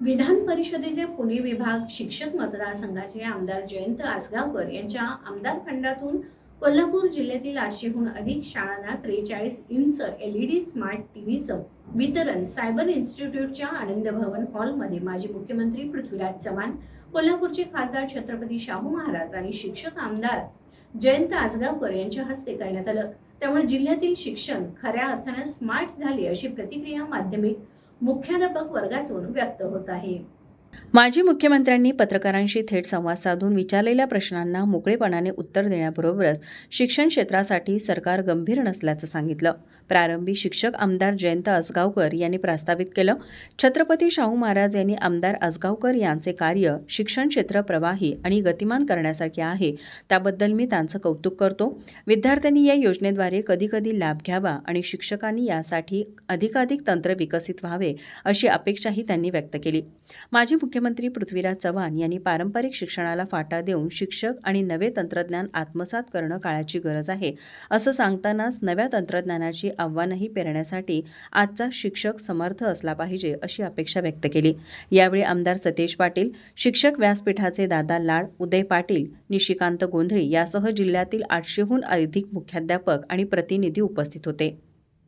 विधान परिषदेचे पुणे विभाग शिक्षक मतदारसंघाचे आमदार जयंत आसगावकर यांच्या आमदार फंडातून कोल्हापूर जिल्ह्यातील आठशेहून अधिक शाळांना त्रेचाळीस inch L E D smart टीव्हीचं वितरण सायबर इन्स्टिट्यूटच्या आनंद भवन हॉलमध्ये माजी मुख्यमंत्री पृथ्वीराज चव्हाण कोल्हापूरचे खासदार छत्रपती शाहू महाराज आणि शिक्षक आमदार जयंत आसगावकर यांच्या हस्ते करण्यात आलं. त्यामुळे जिल्ह्यातील शिक्षण खऱ्या अर्थानं स्मार्ट झाले अशी प्रतिक्रिया माध्यमिक मुख्याध्यापक वर्गातून व्यक्त होत आहे. माजी मुख्यमंत्र्यांनी पत्रकारांशी थेट संवाद साधून विचारलेल्या प्रश्नांना मोकळेपणाने उत्तर देण्याबरोबरच शिक्षण क्षेत्रासाठी सरकार गंभीर नसल्याचं सांगितलं. प्रारंभी शिक्षक आमदार जयंत आसगावकर यांनी प्रस्तावित केलं. छत्रपती शाहू महाराज यांनी आमदार आसगावकर यांचे कार्य शिक्षण क्षेत्र प्रवाही आणि गतिमान करण्यासारखे आहे. त्याबद्दल मी त्यांचं कौतुक करतो. विद्यार्थ्यांनी या योजनेद्वारे कधीकधी लाभ घ्यावा आणि शिक्षकांनी यासाठी अधिकाधिक तंत्र विकसित व्हावे अशी अपेक्षाही त्यांनी व्यक्त केली. माजी मुख्यमंत्री पृथ्वीराज चव्हाण यांनी पारंपरिक शिक्षणाला फाटा देऊन शिक्षक आणि नवे तंत्रज्ञान आत्मसात करणं काळाची गरज आहे. असं सांगतानाच नव्या तंत्रज्ञानाची आव्हानही पेरण्यासाठी आजचा शिक्षक समर्थ असला पाहिजे अशी अपेक्षा व्यक्त केली. यावेळी आमदार सतेज पाटील शिक्षक व्यासपीठाचे दादा लाड उदय पाटील निशिकांत गोंधळी यासह जिल्ह्यातील आठशेहून अधिक मुख्याध्यापक आणि प्रतिनिधी उपस्थित होते.